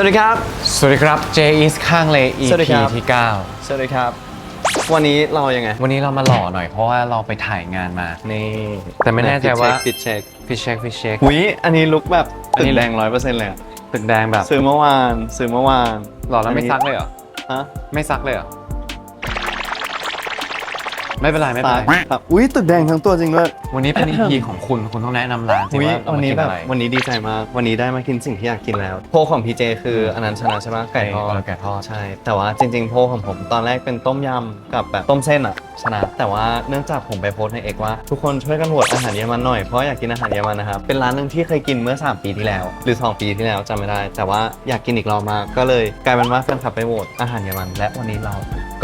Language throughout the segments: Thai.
สวัสดีครับ สวัสดีครับ J is ข้างเล สวัสดี EP ครับ ที่สวัสดีครับ วันนี้เรายังไง9วันนี้เรามาหล่อหน่อยเพราะว่าเราไปถ่ายงานมา นี่แต่ไม่แน่ใจว่าปิดเช็คฟิชเช็คฟิชเช็ค หุยอันนี้ลุกแบบอันตึนี้ กแดงร้อยเปอร์เซ็นต์เลยอะตึกแดงแบบ ซื้อเมื่อวานซื้อเมื่อวานหล่อแล้วไม่ซักเลยเหรอ ฮะไม่ซักเลยเหรอ ไม่เป็นไรไม่เป็นซักไรครับอุ้ยตึกแดงทั้งตัวจริงด้วยวันนี้เป็น EP ของคุณคุณต้องแนะนำร้านสิอุ้ยว่าเราวันมานี้กินแบบอะไรวันนี้ดีใจมาก วันนี้ได้มากินสิ่งที่อยากกินแล้ว โพลของพีเจคืออันนั้นชนะใช่ไหมไก่ทอดเออไก่ทอด ใช่ แต่ว่าจริง ๆ โพลของผมตอนแรกเป็นต้มยำกับแบบต้มเส้นอะชนะ แต่ว่าเนื่องจากผมไปโพสต์ในเอกว่า ทุกคนช่วยกันโหวตอาหารเยอรมันหน่อยเพราะอยากกินอาหารเยอรมันนะครับเป็นร้านหนึ่งที่เคยกินเมื่อ 3 ปีที่แล้ว หรือ 2 ปีที่แล้วจำไม่ได้ แต่ว่าอยากกินอีกรอบมากก็เลยกลายเป็นว่าแฟนคลับไปโหวตอาหารเยอรมัน และวันนี้เรา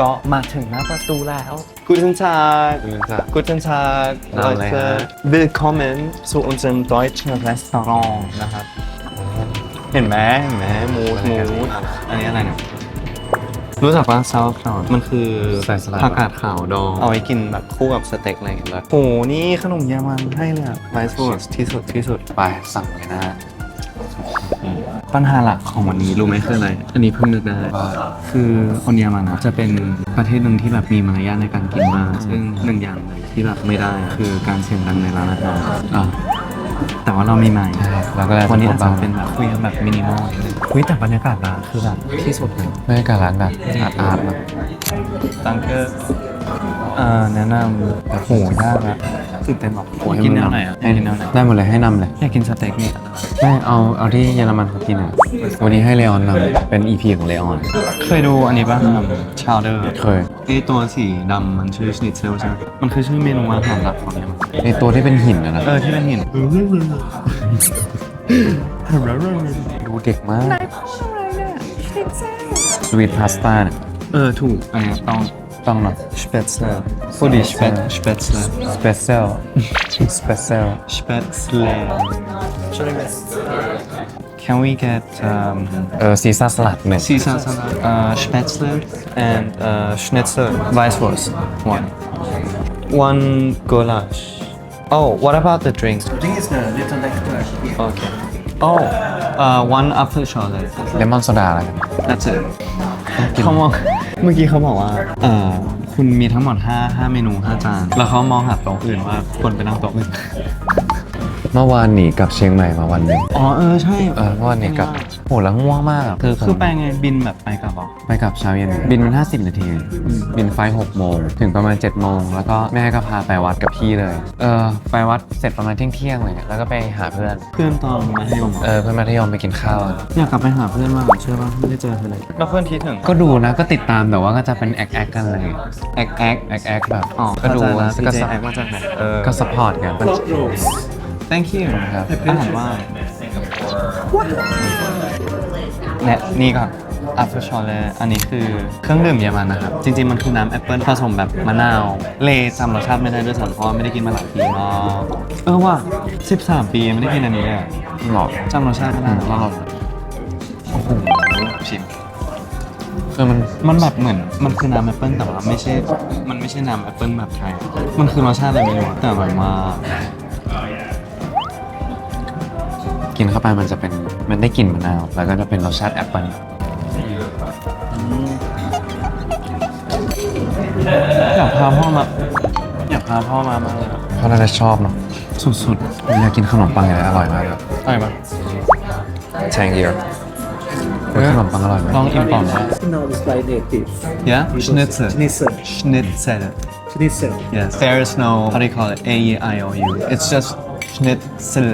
ก็มาถึงหน้าประตูแล้วกูทันชาคุณจะ Guten Tag, Name, Leute. ja. Willkommen zu unserem deutschen Restaurant นะครับ เห็นไหมเห็นไหมมูดมูดอันนี้อะไรเนี่ย รู้จักว่าซาวคลาวมันคือใส่สลัด ผักกาดขาวดองเอาไว้กินแบบคู่กับสเต็กอะไรอย่างเงี้ยโห นี่ขนมเยอรมันให้เลยอะไวส์ฟูดที่สุดที่สุด ไปสั่งเลยนะฮะ ปัญหาหลักของวันนี้รู้ไหมคืออะไร อันนี้เพิ่งนึกได้ว่าคือคนเยอรมันอะจะเป็นประเทศหนึ่งที่แบบมีมารยาทในการกินมาก ซึ่งหนึ่งอย่างเลยที่แบบไม่ได้คือการเสียงดังในร้านอาหารอะแต่ว่าเรามีไมค์เราก็เลยวันนี้อาจจะเบาๆเป็นแบบคุยกันแบบมินิมอลนิดนึงคุยแต่บรรยากาศร้านคือแบบที่สุดเลยบรรยากาศร้านแบบอาร์ตอาร์ตนะตังเกอร์ อ่าแนะนำแบบโหยากอะตื่นเต้นแบบกินแนวไหนอะอยากกินแนวไหนได้หมดเลยให้นำเลยอยากกินสเต็กนี่ไม่เอาเอาที่เยอรมันเขากินอะวันนี้ให้เลออนนำเป็น EP ของเลออนเคยดูอันนี้ป่ะชาวเดอร์เคยไอตัวสีดำมันชื่อชนิตเซลใช่ไหมมันคือชื่อเมนูอาหารหลักของเนี่ยมันในตัวที่เป็นหินนะนะเออที่เป็นหินดูเด็กมากสวีทพาสต้าเนี่ยเออถูกอันนี้ต้อง ต้องเนาะสเปซเซอร์พูดดิสเปซสเปซเซอร์สเปเซลสเปเซลสเปซเล Can we get um, เออซีซ่าสลัดหนึ่ง Caesar salad, uh, Spätzle, and uh, Schnitzel, Weißwurst, one. One goulash. Oh, what about the drinks? Drink is the little nectar. Okay. Oh, uh, one apple chocolate. เลมอนโซดาอะไรกัน That's it. เขามอง เมื่อกี้เขาบอกว่าเอ่อคุณมีทั้งหมด5 5เมนู5จาน แล้วเขามองหาโต๊ะอื่นว่าควรไปนั่งโต๊ะอื่น เมื่อวานหนีกลับเชียงใหม่มาวันหนึ่งอ๋อเออใช่เออเมื่อวานหนีกลับโหแล้วง่วงมากอะคือผมคือไปไงบินแบบไปกลับเหรอ ไปกลับเช้าเย็นบินมัน 50 นาที บินไฟล์6โมงถึงประมาณ7โมงแล้วก็แม่ก็พาไปวัดกับพี่เลย เออไปวัดเสร็จประมาณเที่ยงเที่ยงๆเลยแล้วก็ไปหาเพื่อน เพื่อนตอนมัธยมเหรอเออเพื่อนมัธยมไปกินข้าวอยากกลับไปหาเพื่อนมากเชื่อป่ะไม่ได้เจอเธอเลยแล้วเพื่อนคิดถึง ก็ดูนะก็ติดตามแต่ว่าก็จะเป็นแอคแอคกันอะไรอย่างเงี้ยแอคแอคแอคแอคแบบอ๋อก็ดูเข้าใจก็ละส PJ แอคมาจากไหนเออก็สปอร์ตกัน thank you ครับอาหารว่างและนี่ก่อนอัฟเฟอร์ชอลเลยอันนี้คือเครื่องดื่มเยอรมันนะครับ จริง ๆ มันคือน้ำแอปเปิลผสมแบบมะนาว เลจำรสชาติไม่ได้ด้วยซ้ำเพราะว่าไม่ได้กินมาหลายปีมากเออว่ะ13 ปีไม่ได้กินอันนี้เลยอะหรอจำรสชาติไม่ได้แล้วเราโอ้โหชิมคือมันมันแบบเหมือนมันคือน้ำแอปเปิลแต่ว่าไม่ใช่ มันไม่ใช่น้ำแอปเปิลแบบไทย มันคือรสชาติอะไรไม่รู้อะแต่อร่อยมาก กินเข้าไปมันจะเป็นมันได้กลิ่นมะนาว แล้วก็จะเป็นรสชาติแอปเปิลอยากพาพ่อมาอยากพาพ่อมามากเลยอะเพราะน่าจะชอบเนาะสุดผมอยากกินขนมปังอย่างนี้อร่อยมากครับๆอร่อยปะแชงเกียร์ขนมปังอร่อยไหมลองอิ่มก่อนนะ Now it's by native. Yeah Schnitzel Schnitzel. Schnitzel Schnitzel. Yes there is no how do you call it A E I O U it's just Schnitzel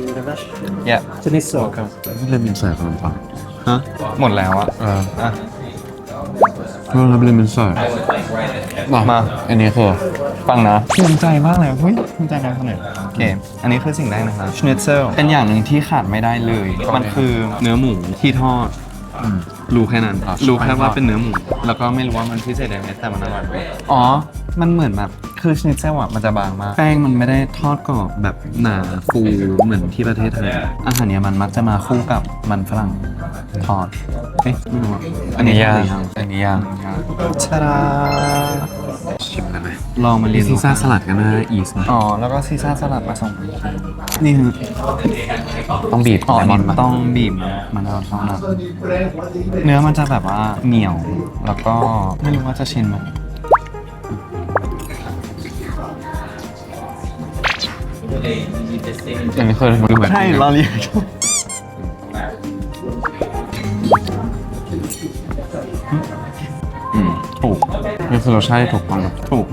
Thank you very much. yeah Schnitzel. เริ่มเป็นใส่ขนมปังฮะหมดแล้วอะเอออะเริ่มเป็นเป็นใส่มามา อันนี้คือฟังนะภูมิใจมากเลยเฮ้ยภูมิใจนะคนหนึ่งโอเค อันนี้คือสิ่งแรกนะครับ Schnitzel เป็นอย่างหนึ่งที่ขาดไม่ได้เลย มันคือเนื้อหมูที่ทอด รู้แค่นั้นรู้แค่ว่าเป็นเนื้อหมูแล้วก็ไม่รู้ว่ามันพิเศษยังไงแต่มันอร่อยมากอ๋อ มันเหมือนแบบคือชนิดเซลอะมันจะบางมาก แป้งมันไม่ได้ทอดกรอบแบบหนาฟูเหมือนที่ประเทศไทยอาหารเนี้ยมันมักจะมาคู่กับมันฝรั่งทอดเอ๊ะไม่รู้อะอันนี้ย่างทอดหรือันนี้ย่างชาดาชิมกันไหม ลองมาเรียนซีซ่าสลัดกันนะอีสอ๋อ แล้วก็ซีซ่าสลัดมาสองนี่คือต้องบีบอ๋อเลมอนนี่มาต้องบีบมันเอาเท่านั้นเนื้อมันจะแบบว่าเหนียว แล้วก็ไม่รู้ว่าจะชินไหมอันนี้เคยดูแบบใช่เราเรียนอืมถูกนี่คือรสชาติที่ถูกต้องถูก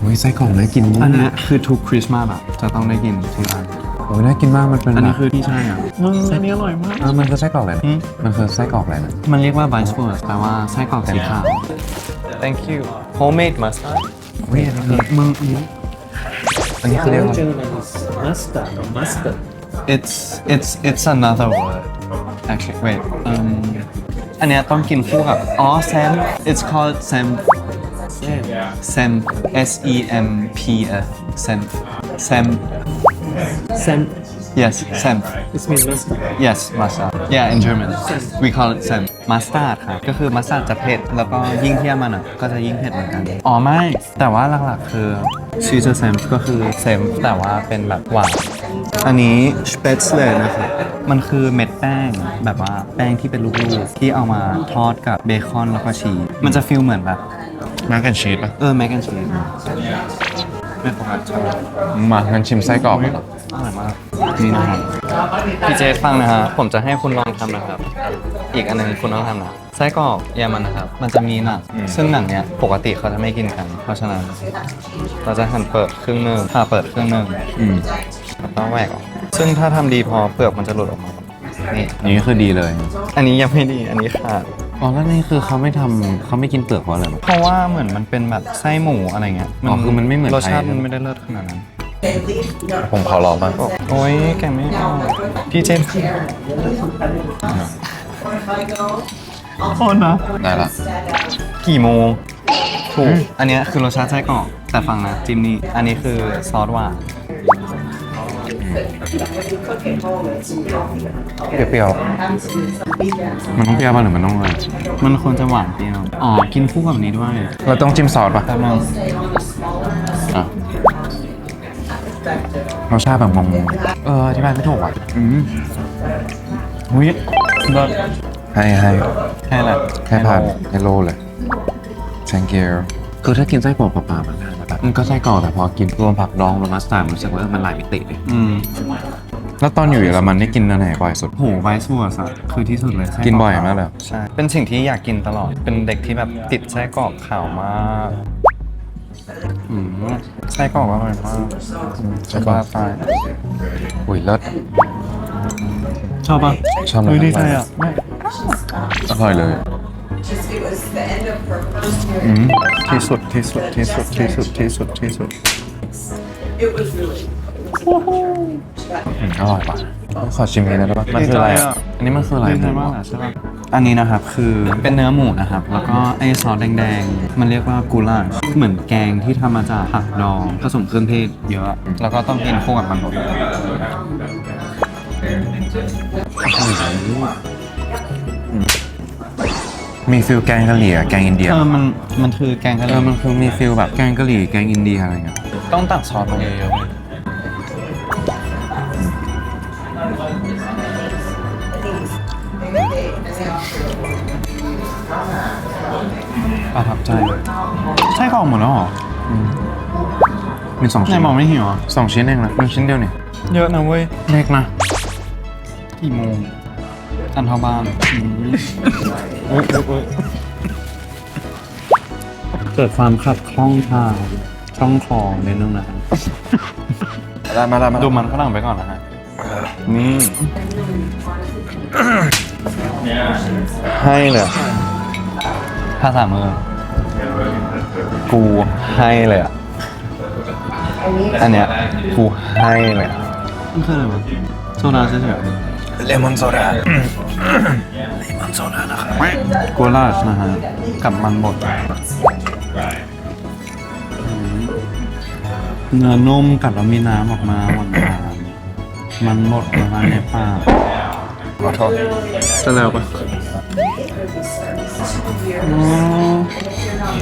โอ้ยไส้กรอกน่ากินมาอักนเนี้ยคือทุกคริสต์มาสอะจะต้องได้กินที่ร้านโอ้ยน่ากินมากมันเป็นอันนี้แบบคือที่ใช่อะอันนี้อร่อยมากเออมันคือไส้กรอกอะไรนะอืมมันคือไส้กรอกอะไรนะมันเรียกว่า b i c e w u r s t แปลว่าไส้กรอกสีขาว Thank you homemade mustard เฮ้ยอันนี้คือมึงอันนี้คือเรียกว่า German is mustard or mustard. it's it's it's another word actually wait um อันเนี้ยต้องกินคู่กับอ๋อ sam it's called sam sam s e m p f sam sam Sam. yes sam This means mustard. yes mustard yeah in German we call it sam mustard ครับก็คือ mustard จะเผ็ด แล้วก็ยิ่งเทียมมันอะก็จะยิ่งเผ็ดเหมือนกัน อ๋อไม่ แต่ว่าหลักๆคือชื่อจะ sam ก็คือ sam แต่ว่าเป็นแบบหวานอันนี้ spätzle นะครับมันคือเม็ดแป้งแบบว่าแป้งที่เป็นลูกๆ ที่เอามาทอดกับเบคอนแล้วก็ชีสมันจะฟีลเหมือนแบบ มากันชีสป่ะ เออแมกแอนชีสไม่ปกติมางั้นชิมไส้กรอกกันเหรออร่อยมากนี่นะครับ พี่เจฟังนะฮะ ผมจะให้คุณลองทำนะครับ อีกอันหนึงคุณต้องทำนะ ไส้กรอกเยอรมันนะครับ มันจะมีหนังซึ่งหนังเนี้ยปกติเขาจะไม่กินกัน เพราะฉะนั้นเราจะหั่นเปิดครึ่งหนึ่งผ่าเปิดครึ่งหนึ่งอืมแล้วก็แหวกออก ซึ่งถ้าทำดีพอเปลือกมันจะหลุดออกมา นี่ นี่คือดีเลย อันนี้ยังไม่ดี อันนี้ขาด อ๋อแล้วนี่คือเขาไม่ทำเขาไม่กินเปลือกเพราะอะไรวะเพราะว่าเหมือนมันเป็นแบบไส้หมูอะไรเงี้ยอ๋อคือมันไม่เหมือนรสชาติไทย มันไม่ได้เลิศขนาดนั้น ผมขอลองบ้างโอ้ยแกไม่เอาพี่เจนโทษนะ ได้ละ กี่โมง ถูก อันเนี้ยคือรสชาติไส้กรอกแต่ฟังนะ จิมนี่ อันนี้คือซอสหวาน เปรี้ยวๆมันต้องเปรี้ยวป่ะหรือมันต้องอะไรมันควรจะหวานเปรี้ยว อ๋อ กินคู่กับอันนี้ด้วยเราต้องจิ้มซอสป่ะแป๊บนึงอะรสชาติแบบงงๆ เอออธิบายไม่ถูกอะ อืมวิรสให้ให้ให้แหละให้ผ่านให้โลเลย thank you คือถ้ากินไส้กรอกเปล่าๆมันได้แบบ มันก็ไส้กรอกแต่พอกินรวมผักดองรวมมัสตาร์ดมันรู้สึกว่ามันหลายมิติเลยอืมแล้วตอนอยู่เยอรมันนี่กินอันไหนบ่อยสุด โหไวซ์วัวสคือที่สุดเลยไส้รกินบ่อยมากเลยเหรอใช่ เป็นสิ่งที่อยากกินตลอด เป็นเด็กที่แบบติดไส้กรอกขาวมากอืมไส้กรอกอร่อยมากชอบตายอุ้ยเลิศชอบปะชอบเลยเฮ้ยดีใจอะไม่อร่อยเลย อืมที่สุดที่สุดที่สุดที่สุดที่สุดที่สุดอืมอร่อยป่ะขอชิมนี้ได้ปะมันคืออะไรอะอันนี้มันคืออะไรดีใจมากอะใช่ปะอันนี้นะครับคือเป็นเนื้อหมูนะครับ แล้วก็ไอซอสแดงๆ มันเรียกว่ากูล่าชเหมือนแกงที่ทำมาจากผักดองผสมเครื่องเทศเยอะ แล้วก็ต้องกินคู่กับมันหมดมี ฟิลแกงกะหรี่อะแกงอินเดียเออมันมันคือแกงกะหเอรี่อมันคือมีฟิลแบบแกงกะหรี่แกงอินเดียอะไรเงี้ยต้องตักซอสมาเยอะๆเลยประทับใจเลยใช่กล่องหมดแล้วเหรอมีสองไหนชิ้นมองไม่หิวอะสองชิ้นเองนะมีชิ้นเดียวนี่เยอะนะเว้ยเล็กนะกี่โมงอันเท่าบ้านอืมอุ๊ยอุ๊ยอุ๊ย เกิดความขัดข้องทางช่องคลองนิดนึงนะครับได้มาได้มาดูมันฝรั่งไปก่อนนะฮะ นี่ให้เลยอะภาษามือ กูให้เลยอะ อันเนี้ยกูให้เลยอะ มันคืออะไรวะโซดาใช่ไหม เลมอนโซดากัวลาชนะฮะกับมันบดอืมเนื้อนุ่มกัดแล้วมีน้ำออกมาหวานๆมันบดละลายในปากขอโทษจะแล้วปะอืม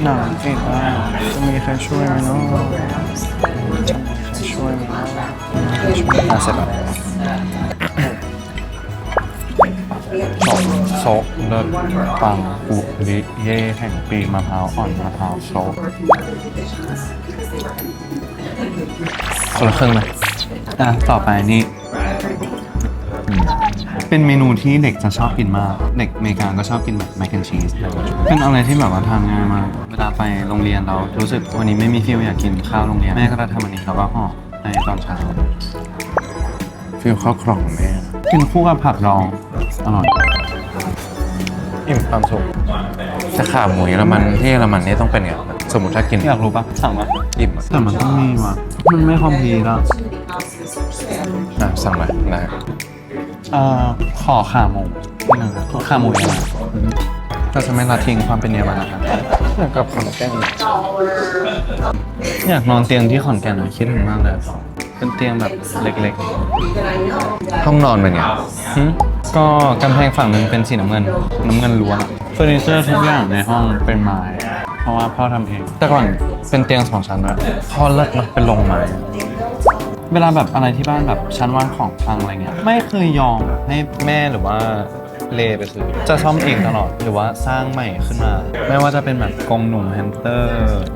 หนาวจริงอะจะมีใครช่วยไหมเนาะจะมีใครช่วยไหมเนาะอะเสร็จแล้ว สมโซกเลิศปังอุริเย่แห่งปีมะพร้าวอ่อนมะพร้าวโซกคนละครึ่งไหมอะต่อไปนี่อืมเป็นเมนูที่เด็กจะชอบกินมาก เด็กอเมริกาก็ชอบกินแบบแมคแอนชีสเป็นอะไรที่แบบว่าทานง่ายมาก เวลาไปโรงเรียนเรารู้สึกวันนี้ไม่มีฟิลอยากกินข้าวโรงเรียนแม่ก็จะทำอันนี้แล้วก็ห่อในตอนเช้า ฟิลข้าวกล่องของแม่กินคู่กับผักดอง อร่อย อิ่มความสุขแต่ขาหมูเยอรมันที่เยอรมันนี่ต้องเป็นไงสมมติถ้ากินอยากรู้ปะสั่งมาอิ่มอะแต่มันต้องมีว่ะ มันไม่คอมพลีทอะอะสั่งมาได้เอ่อขอขาหมูนิดนึงครับขาหมูเยอรมันเราจะไม่ละทิ้งความเป็นเยอรมันนะครับอยากกับขนมแก้งอยากนอนเตียงที่ขอนแก่นอะคิดถึงมากเลยเป็นเตียงแบบเล็กห้องนอนเป็นไงๆหึ ก็กำแพงฝั่งหนึ่งเป็นสีน้ำเงิน น้ำเงินล้วนเฟอร์นิเจอร์ทุกอย่างในห้องเป็นไม้ เพราะว่าพ่อทำเอง แต่ก่อนเป็นเตียงสองชั้นนะพ่อเลิกมาเป็นลงไม้ เวลาแบบอะไรที่บ้านแบบชั้นวางของพังอะไรเงี้ย ไม่เคยยอมให้แม่หรือว่า เลไปซื้อจะซ่อมเองตลอดหรือว่าสร้างใหม่ขึ้นมา ไม่ว่าจะเป็นแบบกรงหนูแฮมสเตอร์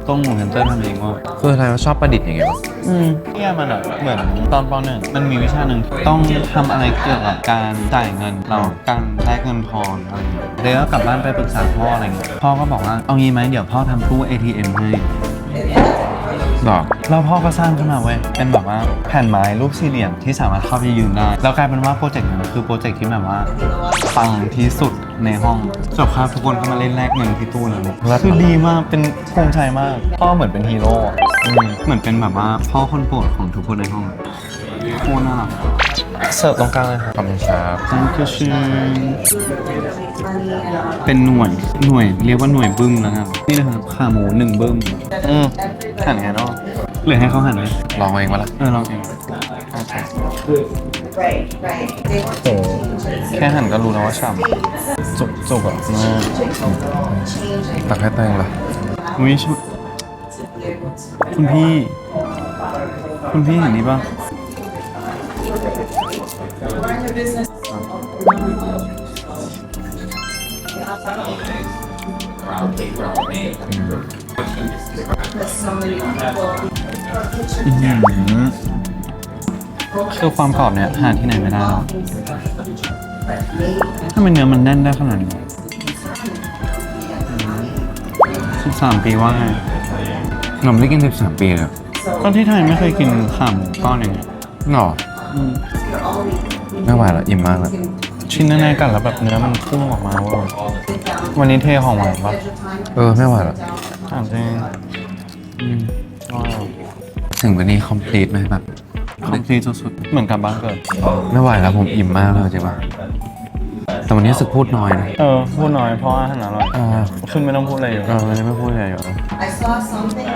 กรงหนูแฮมสเตอร์ทำเองว่าคืออะไรว่าชอบประดิษฐ์ยังไงวะอืมเนี่ยมันอะเหมือนตอนปหนึ่งมันมีวิชาหนึ่งต้องทำอะไรเกี่ยวกับการจ่ายเงินเราการแลกเงินทอนอะไรเงี้ยเลยก็กลับบ้านไปปรึกษาพ่ออะไรเงี้ยพ่อก็บอกว่าเอางี้ไหมเดี๋ยวพ่อทำตู้ ATM ให้ หรอแล้วพ่อก็สร้างขึ้นมาเว้ย เป็นแบบว่าแผ่นไม้รูปสี่เหลี่ยมที่สามารถเข้าไปยืนได้ แล้วกลายเป็นว่าโปรเจกต์นั้นคือโปรเจกต์ที่แบบว่าปังที่สุดในห้องจบครับทุกคนก็มาเล่นแลกเงินที่ตู้นั้นคือดีมากเป็นภูมิใจมาก พ่อเหมือนเป็นฮีโร่อะอืมเหมือนเป็นแบบว่าพ่อคนโปรดของทุกคนในห้องอะโคตรน่ารัก เสิร์ฟตรงกลางเลยครับขอบคุณครับนั่นก็ชื่อเป็นหน่วยหน่วยเรียกว่าหน่วยบึ้มแล้วกันนี่นะครับขาหมูหนึ่งบึ้มอืมหั่นไงเนาะหรือให้เขาหั่นไหมลองเอาเองมาละเออลองเองโอ้แค่หั่นก็รู้แล้วว่าฉ่ำจุกจุกแบบมากตักให้แป้งละอุ้ยชุคุณพี่ คุณพี่เห็นนี้ป่ะ อื้อหือคือความกรอบเนี่ยหาที่ไหนไม่ได้หรอกถ้ามันเนื้อมันแน่นได้ขนาดนี้สิบสามปีว่าไงหนมได้กิน 13 ปีแล้ว ก็ที่ไทยไม่เคยกินขาหมูก้อนอย่างเงี้ยหรอ ไม่ไหวแล้วอิ่มมากแล้วชิ้นแน่ๆกันแล้วแบบเนื้อมันพุ่งออกมาเว่าวันนี้เทของหวานปะเออไม่ไหวแล้วถามจริงอืมว้าวถึงวันนี้ complete ไหมแบบคอมพลีทสุดๆเหมือนกับบ้านเกิด ไม่ไหวแล้วผมอิ่มมากเลยจริงปะแต่วันนี้รู้สึกพูดน้อยนะ เออ พูดน้อยเพราะอาหารอร่อยเออขึ้นไม่ต้องพูดอะไรอยู่เออวันนี้ไม่พูดอะไรอยู่ I saw something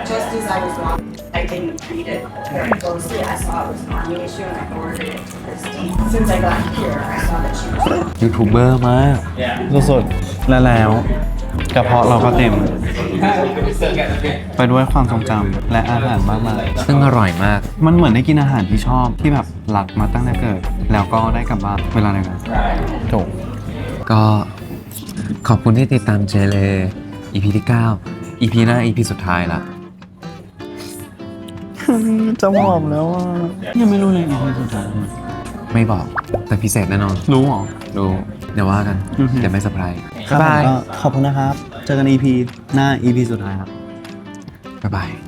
I didn't read it very closely. I saw it was on the issue and I forwarded it to Christine. As soon as I got here, I saw that she was ยูทูบเบอร์มากสดๆและแล้วกระเพาะเราก็เต็ม ไปด้วยความทรงจำและอาหารมากมายซึ่งอร่อยมาก มันเหมือนได้กินอาหารที่ชอบที่แบบหลักมาตั้งแต่เกิด แล้วก็ได้กลับบ้านเวลาเดียวกันจบก็ขอบคุณที่ติดตามเจเลย EP ที่ 9 EP หน้า EP สุดท้ายละ จะหอมแล้วอะยังไม่รู้เลยอีพีสุดท้ายไม่บอกแต่พิเศษแน่นอน รู้หรอ รู้เดี๋ยวว่ากันอือฮึ เดี๋ยวไม่เซอร์ไพรส์ครับผมก็ขอบคุณนะครับ เจอกัน EP หน้า EP สุดท้ายครับ บ๊ายบาย